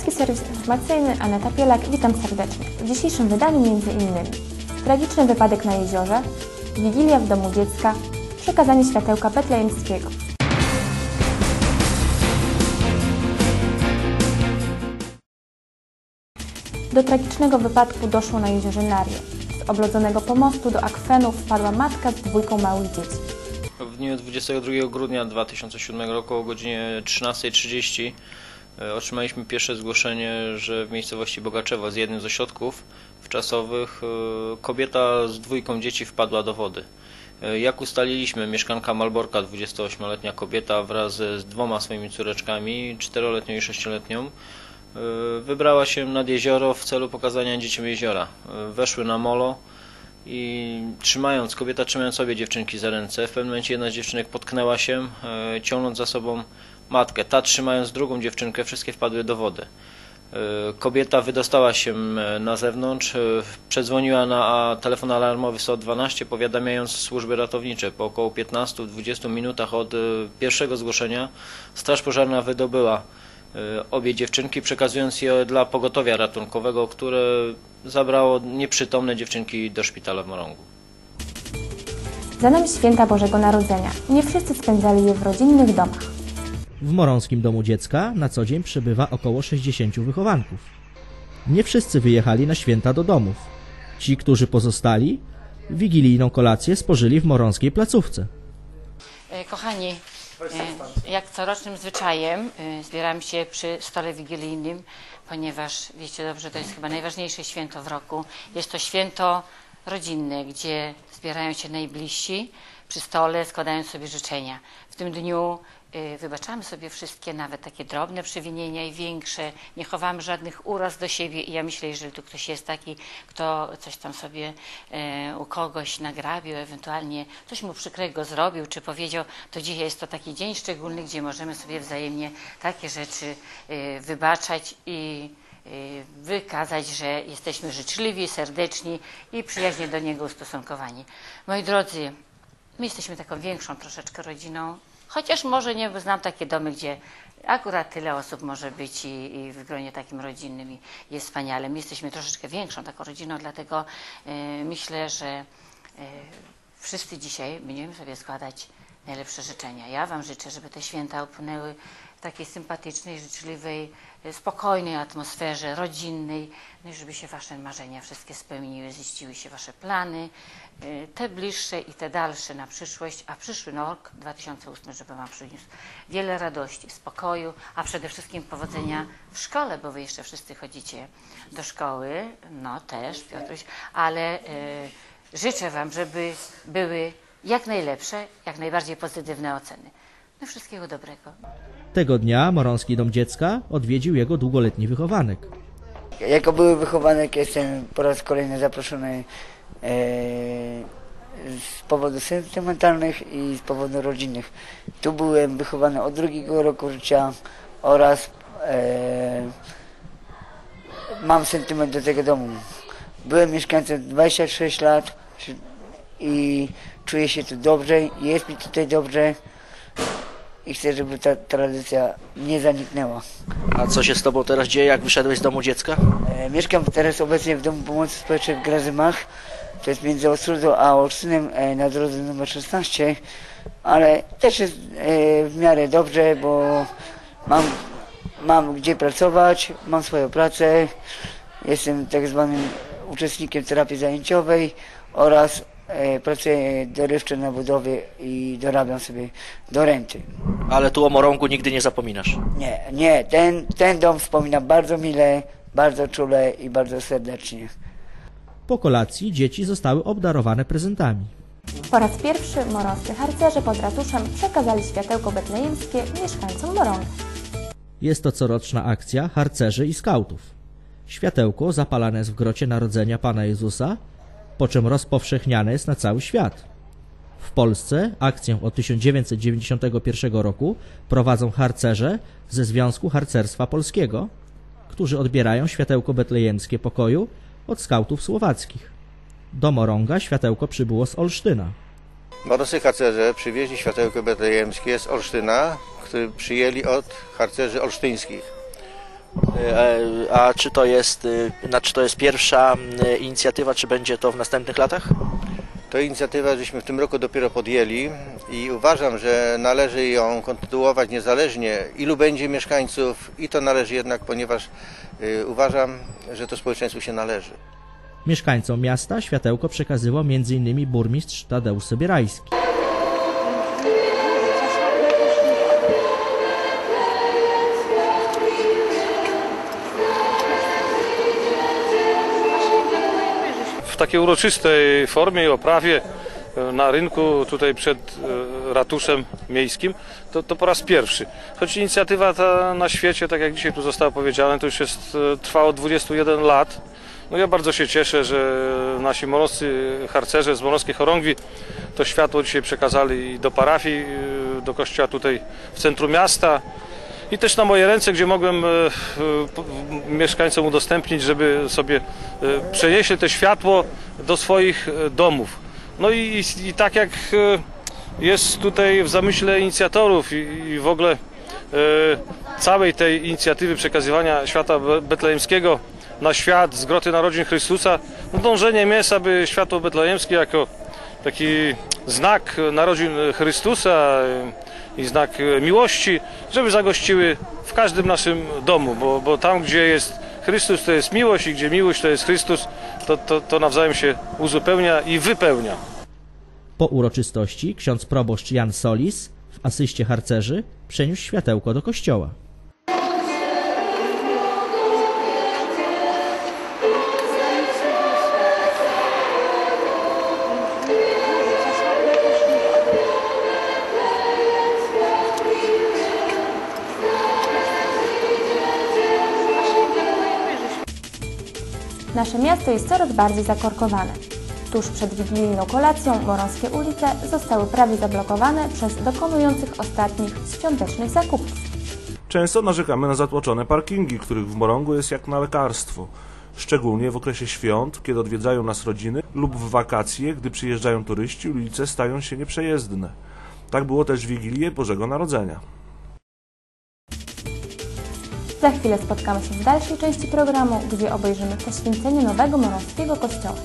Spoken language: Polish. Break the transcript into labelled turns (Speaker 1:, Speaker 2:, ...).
Speaker 1: serwis informacyjny, Aneta Pielak, witam serdecznie. W dzisiejszym wydaniu innymi tragiczny wypadek na jeziorze, wigilia w domu dziecka, przekazanie światełka betlejemskiego. Do tragicznego wypadku doszło na jeziorze Narie. Z oblodzonego pomostu do akwenu wpadła matka z dwójką małych dzieci.
Speaker 2: W dniu 22 grudnia 2007 roku o godzinie 13.30 e, otrzymaliśmy pierwsze zgłoszenie, że w miejscowości Bogaczewo z jednym z ośrodków wczasowych e, kobieta z dwójką dzieci wpadła do wody. E, Jak ustaliliśmy, mieszkanka Malborka, 28-letnia kobieta wraz z dwoma swoimi córeczkami, 4-letnią i 6-letnią, e, wybrała się nad jezioro w celu pokazania dzieciom jeziora. E, Weszły na molo, i trzymając, kobieta trzymając obie dziewczynki za ręce, w pewnym momencie jedna z dziewczynek potknęła się, e, ciągnąc za sobą matkę. Ta trzymając drugą dziewczynkę, wszystkie wpadły do wody. E, Kobieta wydostała się e, na zewnątrz, e, przedzwoniła na telefon alarmowy 112, powiadamiając służby ratownicze. Po około 15-20 minutach od pierwszego zgłoszenia Straż Pożarna wydobyła obie dziewczynki, przekazując je dla pogotowia ratunkowego, które zabrało nieprzytomne dziewczynki do szpitala w Morągu.
Speaker 1: Za nami święta Bożego Narodzenia. Nie wszyscy spędzali je w rodzinnych domach.
Speaker 3: W Morąskim Domu Dziecka na co dzień przebywa około 60 wychowanków. Nie wszyscy wyjechali na święta do domów. Ci, którzy pozostali, wigilijną kolację spożyli w morąskiej placówce.
Speaker 4: E, Kochani, e, jak corocznym zwyczajem e, zbieramy się przy stole wigilijnym, ponieważ wiecie dobrze, to jest chyba najważniejsze święto w roku. Jest to święto rodzinne, gdzie zbierają się najbliżsi przy stole, składają sobie życzenia. W tym dniu e, wybaczamy sobie wszystkie, nawet takie drobne przewinienia i większe. Nie chowamy żadnych uraz do siebie i ja myślę, jeżeli tu ktoś jest taki, kto coś tam sobie e, u kogoś nagrabił, ewentualnie coś mu przykrego zrobił, czy powiedział, to dzisiaj jest to taki dzień szczególny, gdzie możemy sobie wzajemnie takie rzeczy e, wybaczać i wykazać, że jesteśmy życzliwi, serdeczni i przyjaźnie do niego ustosunkowani. Moi drodzy, My jesteśmy taką większą troszeczkę rodziną, chociaż może nie znam takie domy, gdzie akurat tyle osób może być i, i w gronie takim rodzinnym jest wspaniale. My jesteśmy troszeczkę większą taką rodziną, dlatego e, myślę, że e, wszyscy dzisiaj będziemy sobie składać najlepsze życzenia. Ja Wam życzę, żeby te święta upłynęły w takiej sympatycznej, życzliwej, e, spokojnej atmosferze, rodzinnej, no i żeby się Wasze marzenia wszystkie spełniły, ziściły się Wasze plany, e, te bliższe i te dalsze na przyszłość, a przyszły rok 2008, żeby Wam przyniósł wiele radości, spokoju, a przede wszystkim powodzenia w szkole, bo Wy jeszcze wszyscy chodzicie do szkoły, no też Piotruś, ale e, życzę Wam, żeby były jak najlepsze, jak najbardziej pozytywne oceny. No wszystkiego dobrego.
Speaker 3: Tego dnia Morąski Dom Dziecka odwiedził jego długoletni wychowanek.
Speaker 5: Jako były wychowanek jestem po raz kolejny zaproszony e, z powodów sentymentalnych i z powodów rodzinnych. Tu byłem wychowany od drugiego roku życia oraz e, mam sentyment do tego domu. Byłem mieszkańcem 26 lat i czuję się tu dobrze, jest mi tutaj dobrze i chcę, żeby ta tradycja nie zaniknęła.
Speaker 6: A co się z tobą teraz dzieje, jak wyszedłeś z domu dziecka?
Speaker 5: E, Mieszkam teraz obecnie w Domu Pomocy Społecznej w Grazymach. To jest między Ostrudą a Olsztynem e, na drodze numer 16, ale też jest e, w miarę dobrze, bo mam, mam gdzie pracować, mam swoją pracę, jestem tak zwanym uczestnikiem terapii zajęciowej oraz pracuję dorywczo na budowie i dorabiam sobie do renty.
Speaker 6: Ale tu o Morągu nigdy nie zapominasz.
Speaker 5: Nie, nie, ten, ten dom wspominam bardzo mile, bardzo czule i bardzo serdecznie.
Speaker 3: Po kolacji dzieci zostały obdarowane prezentami.
Speaker 1: Po raz pierwszy morąscy harcerze pod ratuszem przekazali światełko betlejemskie mieszkańcom Morąga.
Speaker 3: Jest to coroczna akcja harcerzy i skautów. Światełko zapalane jest w grocie Narodzenia Pana Jezusa, po czym rozpowszechniane jest na cały świat. W Polsce akcję od 1991 roku prowadzą harcerze ze Związku Harcerstwa Polskiego, którzy odbierają światełko betlejemskie pokoju od skautów słowackich. Do Morąga światełko przybyło z Olsztyna.
Speaker 7: Morscy harcerze przywieźli światełko betlejemskie z Olsztyna, które przyjęli od harcerzy olsztyńskich.
Speaker 6: E, A czy to jest, y, znaczy to jest pierwsza y, inicjatywa, czy będzie to w następnych latach?
Speaker 7: To inicjatywa, żeśmy w tym roku dopiero podjęli i uważam, że należy ją kontynuować niezależnie ilu będzie mieszkańców i to należy jednak, ponieważ uważam, że to społeczeństwu się należy.
Speaker 3: Mieszkańcom miasta światełko przekazywał m.in. burmistrz Tadeusz Sobierajski.
Speaker 8: W takiej uroczystej formie i oprawie e, na rynku tutaj przed e, ratuszem miejskim, to, to po raz pierwszy. Choć inicjatywa ta na świecie, tak jak dzisiaj tu zostało powiedziane, to już jest, e, trwa od 21 lat. No ja bardzo się cieszę, że nasi moroscy harcerze z morowskiej chorągwi to światło dzisiaj przekazali do parafii, do kościoła tutaj w centrum miasta i też na moje ręce, gdzie mogłem e, e, mieszkańcom udostępnić, żeby sobie e, przenieśli to światło do swoich domów. No i, i tak jak jest tutaj w zamyśle inicjatorów i, i w ogóle całej tej inicjatywy przekazywania świata be- betlejemskiego na świat z groty narodzin Chrystusa, no dążeniem jest, aby światło betlejemskie jako taki znak narodzin Chrystusa i znak e, miłości, żeby zagościły w każdym naszym domu, bo, bo tam, gdzie jest Chrystus, to jest miłość i gdzie miłość to jest Chrystus, to, to, to nawzajem się uzupełnia i wypełnia.
Speaker 3: Po uroczystości ksiądz proboszcz Jan Solis w asyście harcerzy przeniósł światełko do kościoła.
Speaker 1: Nasze miasto jest coraz bardziej zakorkowane. Tuż przed wigilijną kolacją morąskie ulice zostały prawie zablokowane przez dokonujących ostatnich świątecznych zakupów.
Speaker 9: Często narzekamy na zatłoczone parkingi, których w Morągu jest jak na lekarstwo. Szczególnie w okresie świąt, kiedy odwiedzają nas rodziny lub w wakacje, gdy przyjeżdżają turyści, ulice stają się nieprzejezdne. Tak było też w Wigilię Bożego Narodzenia.
Speaker 1: Za chwilę spotkamy się w dalszej części programu, gdzie obejrzymy poświęcenie nowego morąskiego kościoła.